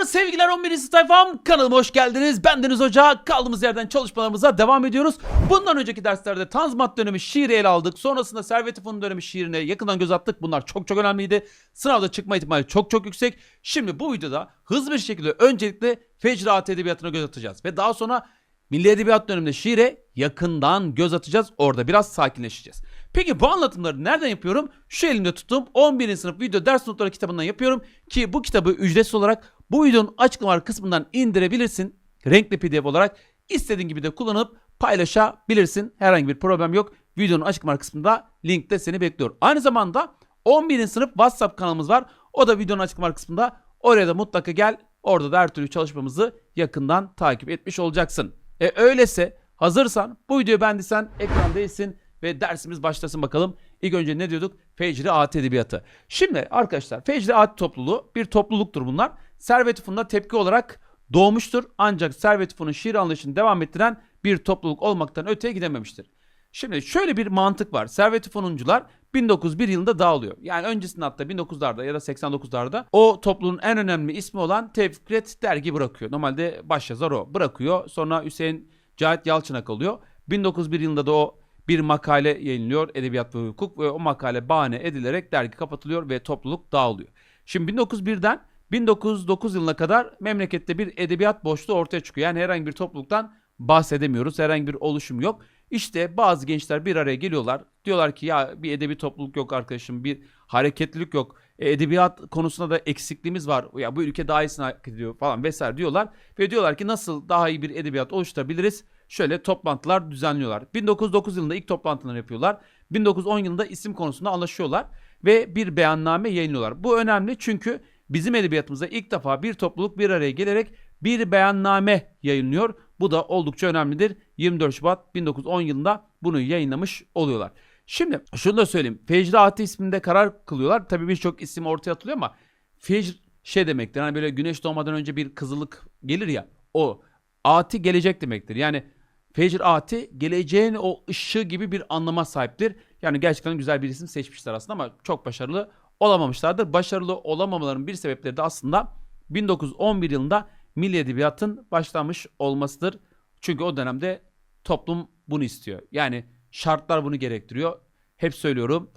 Selamlar sevgiler 11. sayfam kanalıma hoş geldiniz. Ben Deniz Hoca. Kaldığımız yerden çalışmalarımıza devam ediyoruz. Bundan önceki derslerde Tanzimat dönemi şiiri ele aldık. Sonrasında Servet-i Fünun dönemi şiirine yakından göz attık. Bunlar çok çok önemliydi. Sınavda çıkma ihtimali çok çok yüksek. Şimdi bu videoda hızlı bir şekilde öncelikle Fecraat Edebiyatı'na göz atacağız. Ve daha sonra Milli Edebiyat döneminde şiire yakından göz atacağız. Orada biraz sakinleşeceğiz. Peki bu anlatımları nereden yapıyorum? Şu elimde tuttuğum 11. sınıf video ders notları kitabından yapıyorum. Ki bu kitabı ücretsiz olarak bu videonun açıklamalar kısmından indirebilirsin. Renkli pdf olarak istediğin gibi de kullanıp paylaşabilirsin. Herhangi bir problem yok. Videonun açıklamalar kısmında linkte seni bekliyor. Aynı zamanda 11. sınıf WhatsApp kanalımız var. O da videonun açıklamalar kısmında. Oraya da mutlaka gel. Orada da her türlü çalışmamızı yakından takip etmiş olacaksın. E öyleyse hazırsan bu videoyu beğendiysen ekran değilsin ve dersimiz başlasın bakalım. İlk önce ne diyorduk? Fecri At Edebiyatı. Şimdi arkadaşlar Fecri At topluluğu bir topluluktur bunlar. Servet-i Fünun'a tepki olarak doğmuştur. Ancak Servet-i Fünun şiir anlayışını devam ettiren bir topluluk olmaktan öteye gidememiştir. Şimdi şöyle bir mantık var. Servet-i Fünuncular 1901 yılında dağılıyor. Yani öncesinde hatta 1900'larda ya da 89'larda o topluluğun en önemli ismi olan Tevfikret dergi bırakıyor. Normalde başyazar o. Bırakıyor. Sonra Hüseyin Cahit Yalçın'a kalıyor. 1901 yılında da o bir makale yayınlıyor Edebiyat ve Hukuk ve o makale bahane edilerek dergi kapatılıyor ve topluluk dağılıyor. Şimdi 1901'den 1909 yılına kadar memlekette bir edebiyat boşluğu ortaya çıkıyor. Yani herhangi bir topluluktan bahsedemiyoruz. Herhangi bir oluşum yok. İşte bazı gençler bir araya geliyorlar. Diyorlar ki ya bir edebi topluluk yok arkadaşım, bir hareketlilik yok. E, edebiyat konusunda da eksikliğimiz var. Ya bu ülke daha iyisini hak ediyor falan vesaire diyorlar. Ve diyorlar ki nasıl daha iyi bir edebiyat oluşturabiliriz? Şöyle toplantılar düzenliyorlar. 1909 yılında ilk toplantılar yapıyorlar. 1910 yılında isim konusunda anlaşıyorlar ve bir beyanname yayınlıyorlar. Bu önemli çünkü bizim edebiyatımızda ilk defa bir topluluk bir araya gelerek bir beyanname yayınlıyor. Bu da oldukça önemlidir. 24 Şubat 1910 yılında bunu yayınlamış oluyorlar. Şimdi şunu da söyleyeyim. Fecri Ati isminde karar kılıyorlar. Tabii birçok isim ortaya atılıyor ama Fecr şey demektir. Hani böyle güneş doğmadan önce bir kızılık gelir ya. O Ati gelecek demektir. Yani Fecr Ati geleceğin o ışığı gibi bir anlama sahiptir. Yani gerçekten güzel bir isim seçmişler aslında ama çok başarılı olamamışlardır. Başarılı olamamaların bir sebepleri de aslında 1911 yılında Milli Edebiyat'ın başlamış olmasıdır. Çünkü o dönemde toplum bunu istiyor. Yani şartlar bunu gerektiriyor. Hep söylüyorum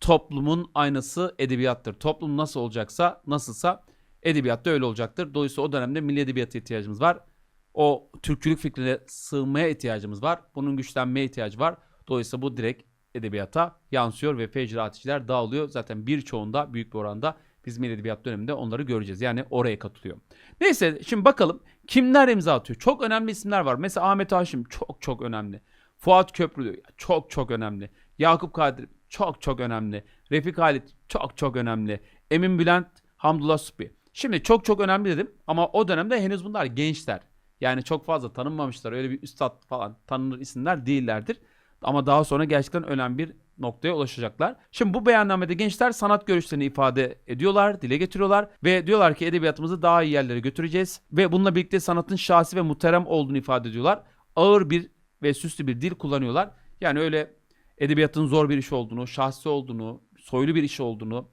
toplumun aynası edebiyattır. Toplum nasıl olacaksa, nasılsa edebiyat da öyle olacaktır. Dolayısıyla o dönemde milli edebiyata ihtiyacımız var. O Türkçülük fikrine sığmaya ihtiyacımız var. Bunun güçlenmeye ihtiyacı var. Dolayısıyla bu direkt edebiyata yansıyor ve fecraatçiler dağılıyor. Zaten birçoğunda büyük bir oranda biz milli edebiyat döneminde onları göreceğiz. Yani oraya katılıyor. Neyse şimdi bakalım kimler imza atıyor. Çok önemli isimler var. Mesela Ahmet Haşim çok çok önemli. Fuat Köprülü çok çok önemli. Yakup Kadir çok çok önemli. Refik Halit çok çok önemli. Emin Bülent, Hamdullah Supi. Şimdi çok çok önemli dedim ama o dönemde henüz bunlar gençler. Yani çok fazla tanınmamışlar. Öyle bir üstad falan tanınır isimler değillerdir. Ama daha sonra gerçekten önemli bir noktaya ulaşacaklar. Şimdi bu beyannamede gençler sanat görüşlerini ifade ediyorlar, dile getiriyorlar ve diyorlar ki edebiyatımızı daha iyi yerlere götüreceğiz ve bununla birlikte sanatın şahsi ve muhterem olduğunu ifade ediyorlar. Ağır bir ve süslü bir dil kullanıyorlar. Yani öyle edebiyatın zor bir iş olduğunu, şahsi olduğunu, soylu bir iş olduğunu,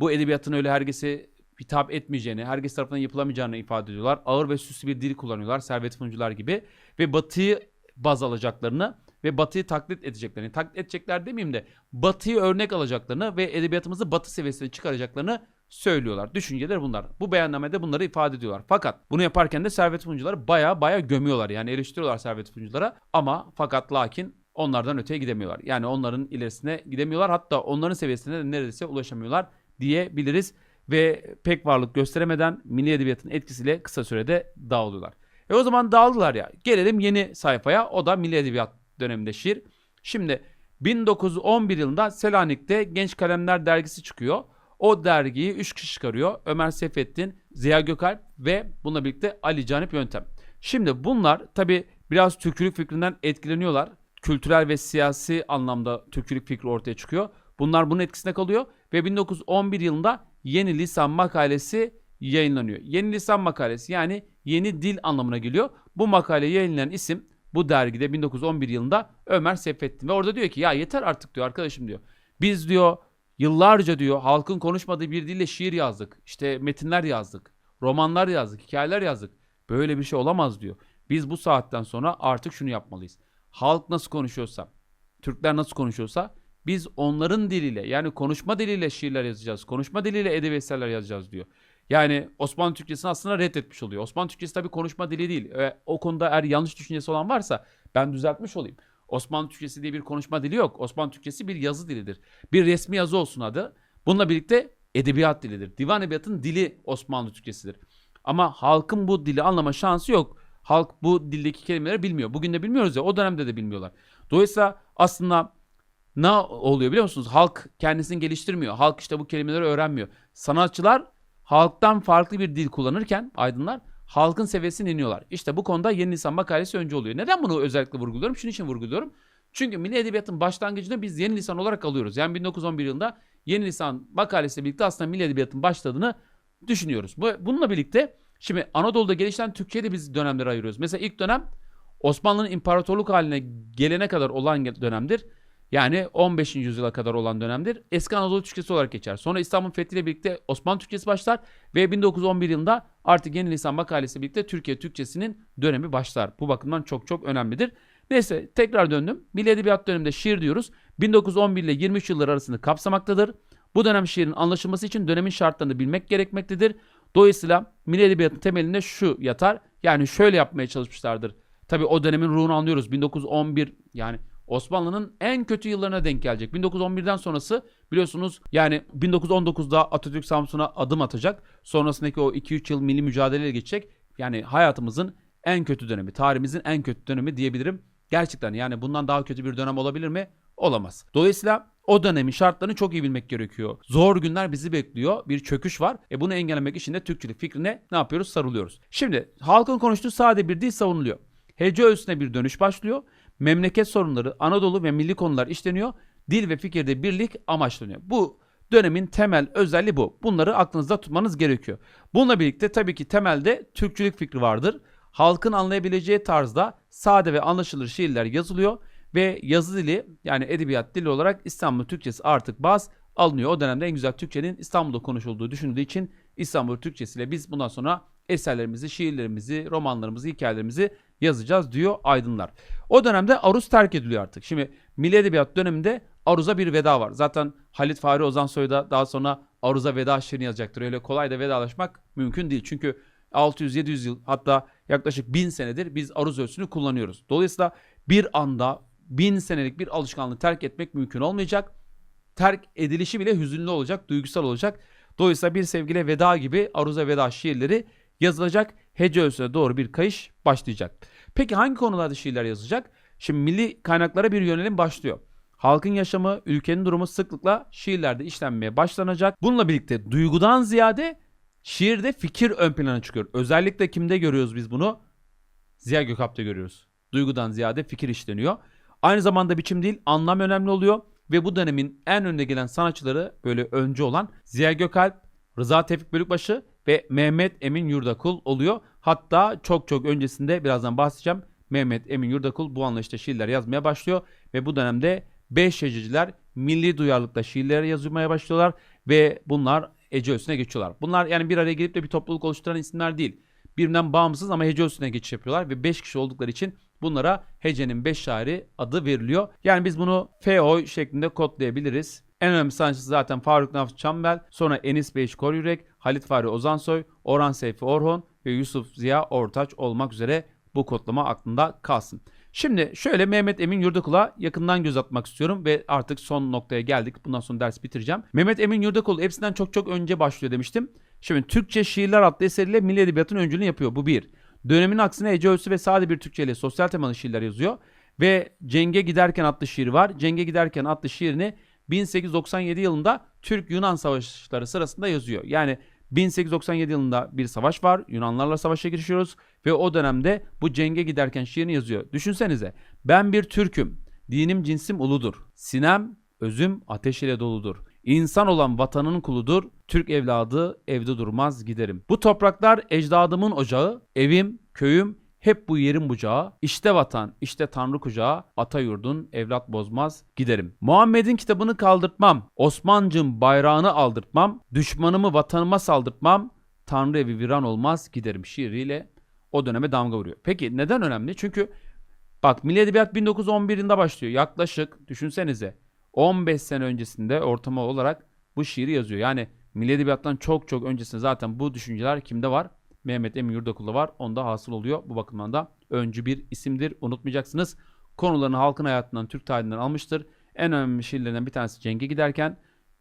bu edebiyatın öyle herkese hitap etmeyeceğini, herkes tarafından yapılamayacağını ifade ediyorlar. Ağır ve süslü bir dil kullanıyorlar Servet Füncular gibi ve Batı'yı baz alacaklarını ve Batı'yı taklit edeceklerini, taklit edecekler demeyeyim de Batı'yı örnek alacaklarını ve edebiyatımızı Batı seviyesine çıkaracaklarını söylüyorlar. Düşünceler bunlar. Bu beyannamede bunları ifade ediyorlar. Fakat bunu yaparken de Servet Füncuları baya baya gömüyorlar. Yani eleştiriyorlar Servet Fünculara ama fakat lakin onlardan öteye gidemiyorlar. Yani onların ilerisine gidemiyorlar. Hatta onların seviyesine de neredeyse ulaşamıyorlar diyebiliriz. Ve pek varlık gösteremeden milli edebiyatın etkisiyle kısa sürede dağılıyorlar. E o zaman dağıldılar ya. Gelelim yeni sayfaya. O da milli edebiyat döneminde şiir. Şimdi 1911 yılında Selanik'te Genç Kalemler dergisi çıkıyor. O dergiyi 3 kişi çıkarıyor. Ömer Seyfettin, Ziya Gökalp ve bununla birlikte Ali Canip Yöntem. Şimdi bunlar tabi biraz Türkçülük fikrinden etkileniyorlar. Kültürel ve siyasi anlamda Türkçülük fikri ortaya çıkıyor. Bunlar bunun etkisinde kalıyor ve 1911 yılında Yeni Lisan makalesi yayınlanıyor. Yeni Lisan makalesi yani yeni dil anlamına geliyor. Bu makale yayınlanan isim bu dergide 1911 yılında Ömer Seyfettin ve orada diyor ki ya yeter artık diyor arkadaşım diyor. Biz diyor yıllarca diyor halkın konuşmadığı bir dille şiir yazdık. İşte metinler yazdık. romanlar yazdık, hikayeler yazdık. Böyle bir şey olamaz diyor. Biz bu saatten sonra artık şunu yapmalıyız. Halk nasıl konuşuyorsa, Türkler nasıl konuşuyorsa biz onların diliyle yani konuşma diliyle şiirler yazacağız. Konuşma diliyle edebi eserler yazacağız diyor. Yani Osmanlı Türkçesini aslında reddetmiş oluyor. Osmanlı Türkçesi tabii konuşma dili değil. E, o konuda eğer yanlış düşüncesi olan varsa ben düzeltmiş olayım. Osmanlı Türkçesi diye bir konuşma dili yok. Osmanlı Türkçesi bir yazı dilidir. Bir resmi yazı olsun adı. Bununla birlikte edebiyat dilidir. Divan edebiyatın dili Osmanlı Türkçesidir. Ama halkın bu dili anlama şansı yok. Halk bu dildeki kelimeleri bilmiyor. Bugün de bilmiyoruz ya o dönemde de bilmiyorlar. Dolayısıyla aslında ne oluyor biliyor musunuz? Halk kendisini geliştirmiyor. Halk işte bu kelimeleri öğrenmiyor. Sanatçılar halktan farklı bir dil kullanırken aydınlar halkın seviyesine iniyorlar. İşte bu konuda yeni lisan makalesi önce oluyor. Neden bunu özellikle vurguluyorum? Şunun için vurguluyorum. Çünkü Milli Edebiyat'ın başlangıcını biz yeni lisan olarak alıyoruz. Yani 1911 yılında yeni lisan makalesiyle birlikte aslında Milli Edebiyat'ın başladığını düşünüyoruz. Bu, bununla birlikte şimdi Anadolu'da gelişen Türkçe'ye de biz dönemlere ayırıyoruz. Mesela ilk dönem Osmanlı'nın imparatorluk haline gelene kadar olan dönemdir. Yani 15. yüzyıla kadar olan dönemdir. Eski Anadolu Türkçesi olarak geçer. Sonra İstanbul Fethi ile birlikte Osmanlı Türkçesi başlar ve 1911 yılında artık yeni lisan makalesi birlikte Türkiye Türkçesinin dönemi başlar. Bu bakımdan çok çok önemlidir. Neyse tekrar döndüm. Milli Edebiyat döneminde şiir diyoruz. 1911 ile 23 yıllar arasını kapsamaktadır. Bu dönem şiirin anlaşılması için dönemin şartlarını bilmek gerekmektedir. Dolayısıyla Milli Edebiyatın temelinde şu yatar. Yani şöyle yapmaya çalışmışlardır. Tabi o dönemin ruhunu anlıyoruz. 1911 yani Osmanlı'nın en kötü yıllarına denk gelecek. 1911'den sonrası biliyorsunuz yani 1919'da Atatürk Samsun'a adım atacak. Sonrasındaki o 2-3 yıl milli mücadeleyle geçecek. Yani hayatımızın en kötü dönemi, tarihimizin en kötü dönemi diyebilirim. Gerçekten yani bundan daha kötü bir dönem olabilir mi? Olamaz. Dolayısıyla o dönemin şartlarını çok iyi bilmek gerekiyor. Zor günler bizi bekliyor. Bir çöküş var. E bunu engellemek için de Türkçülük fikrine ne yapıyoruz? Sarılıyoruz. Şimdi halkın konuştuğu sade bir dil savunuluyor. Hece ölçüsüne bir dönüş başlıyor. Memleket sorunları, Anadolu ve milli konular işleniyor. Dil ve fikirde birlik amaçlanıyor. Bu dönemin temel özelliği bu. Bunları aklınızda tutmanız gerekiyor. Bununla birlikte tabii ki temelde Türkçülük fikri vardır. Halkın anlayabileceği tarzda sade ve anlaşılır şiirler yazılıyor ve yazı dili yani edebiyat dili olarak İstanbul Türkçesi artık baz alınıyor. O dönemde en güzel Türkçenin İstanbul'da konuşulduğu düşünüldüğü için İstanbul Türkçesiyle biz bundan sonra eserlerimizi, şiirlerimizi, romanlarımızı, hikayelerimizi yazacağız diyor aydınlar. O dönemde aruz terk ediliyor artık. Şimdi Milli Edebiyat döneminde aruza bir veda var. Zaten Halit Fahri Ozansoy da daha sonra aruza veda şiirini yazacaktır. Öyle kolay da vedalaşmak mümkün değil. Çünkü 600-700 yıl hatta yaklaşık 1000 senedir biz aruz ölçüsünü kullanıyoruz. Dolayısıyla bir anda 1000 senelik bir alışkanlığı terk etmek mümkün olmayacak. Terk edilişi bile hüzünlü olacak, duygusal olacak. Dolayısıyla bir sevgile veda gibi aruza veda şiirleri yazılacak. Hece ölçüsüne doğru bir kayış başlayacak. Peki hangi konularda şiirler yazacak? Şimdi milli kaynaklara bir yönelim başlıyor. Halkın yaşamı, ülkenin durumu sıklıkla şiirlerde işlenmeye başlanacak. Bununla birlikte duygudan ziyade şiirde fikir ön plana çıkıyor. Özellikle kimde görüyoruz biz bunu? Ziya Gökalp'te görüyoruz. Duygudan ziyade fikir işleniyor. Aynı zamanda biçim değil anlam önemli oluyor. Ve bu dönemin en önde gelen sanatçıları böyle öncü olan Ziya Gökalp, Rıza Tevfik Bölükbaşı ve Mehmet Emin Yurdakul oluyor. Hatta çok çok öncesinde birazdan bahsedeceğim. Mehmet Emin Yurdakul bu anlayışta şiirler yazmaya başlıyor ve bu dönemde beş hececiler milli duyarlılıkla şiirler yazmaya başlıyorlar ve bunlar Ece ölçüsüne geçiyorlar. Bunlar yani bir araya gelip de bir topluluk oluşturan isimler değil. Birbirinden bağımsız ama hece ölçüsüne geçiş yapıyorlar ve 5 kişi oldukları için bunlara hecenin 5 şairi adı veriliyor. Yani biz bunu FO şeklinde kodlayabiliriz. En önemli sanatçısı zaten Faruk Naf Çambel, sonra Enis Beyiş Koryürek, Halit Fahri Ozansoy, Orhan Seyfi Orhon ve Yusuf Ziya Ortaç olmak üzere bu kodlama aklında kalsın. Şimdi şöyle Mehmet Emin Yurdakul'a yakından göz atmak istiyorum ve artık son noktaya geldik. Bundan sonra ders bitireceğim. Mehmet Emin Yurdakul hepsinden çok çok önce başlıyor demiştim. Şimdi Türkçe Şiirler adlı eseriyle Milli Edebiyat'ın öncülüğünü yapıyor. Bu bir. Dönemin aksine Ece Ölçü ve sade bir Türkçe ile sosyal temalı şiirler yazıyor. Ve Cenge Giderken adlı şiir var. Cenge Giderken adlı şiirini 1897 yılında Türk-Yunan savaşları sırasında yazıyor. Yani 1897 yılında bir savaş var. Yunanlarla savaşa girişiyoruz ve o dönemde bu cenge giderken şiirini yazıyor. Düşünsenize ben bir Türk'üm. Dinim cinsim uludur. Sinem özüm ateş ile doludur. İnsan olan vatanın kuludur. Türk evladı evde durmaz giderim. Bu topraklar ecdadımın ocağı, evim, köyüm, hep bu yerin bucağı, işte vatan, işte tanrı kucağı, ata yurdun evlat bozmaz, giderim. Muhammed'in kitabını kaldırtmam, Osman'cım bayrağını aldırtmam, düşmanımı vatanıma saldırtmam, Tanrı evi viran olmaz giderim şiiriyle o döneme damga vuruyor. Peki neden önemli? Çünkü bak Milli Edebiyat 1911 yılında başlıyor. Yaklaşık düşünsenize 15 sene öncesinde ortama olarak bu şiiri yazıyor. Yani Milli Edebiyat'tan çok çok öncesinde zaten bu düşünceler kimde var? Mehmet Emin Yurdakul'da var. Onda hasıl oluyor. Bu bakımdan da öncü bir isimdir. Unutmayacaksınız. Konularını halkın hayatından, Türk tarihinden almıştır. En önemli şiirlerinden bir tanesi Cenge giderken.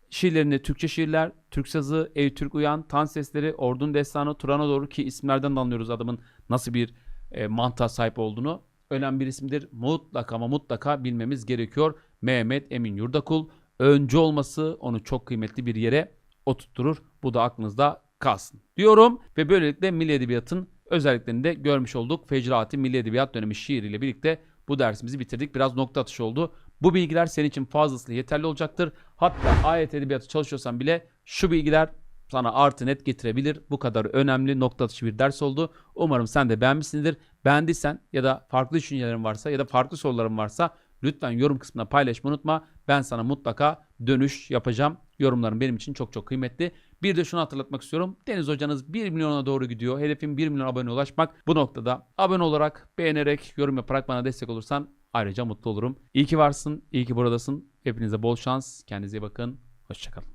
Şiirlerinde Türkçe şiirler, Türk sazı, Ey Türk Uyan, Tan sesleri, Ordun Destanı, Turan'a doğru ki isimlerden de anlıyoruz adamın nasıl bir e, mantığa sahip olduğunu. Önemli bir isimdir. Mutlaka ama mutlaka bilmemiz gerekiyor. Mehmet Emin Yurdakul. Öncü olması onu çok kıymetli bir yere oturtturur. Bu da aklınızda kalsın diyorum. Ve böylelikle Milli Edebiyat'ın özelliklerini de görmüş olduk. Fecraati Milli Edebiyat dönemi şiiriyle birlikte bu dersimizi bitirdik. Biraz nokta atışı oldu. Bu bilgiler senin için fazlasıyla yeterli olacaktır. Hatta ayet edebiyatı çalışıyorsan bile şu bilgiler sana artı net getirebilir. Bu kadar önemli nokta atışı bir ders oldu. Umarım sen de beğenmişsindir. Beğendiysen ya da farklı düşüncelerin varsa ya da farklı soruların varsa lütfen yorum kısmına paylaşmayı unutma. Ben sana mutlaka dönüş yapacağım. Yorumların benim için çok çok kıymetli. Bir de şunu hatırlatmak istiyorum. Deniz hocanız 1 milyona doğru gidiyor. Hedefim 1 milyon abone ulaşmak. Bu noktada abone olarak, beğenerek, yorum yaparak bana destek olursan ayrıca mutlu olurum. İyi ki varsın, iyi ki buradasın. Hepinize bol şans. Kendinize iyi bakın. Hoşçakalın.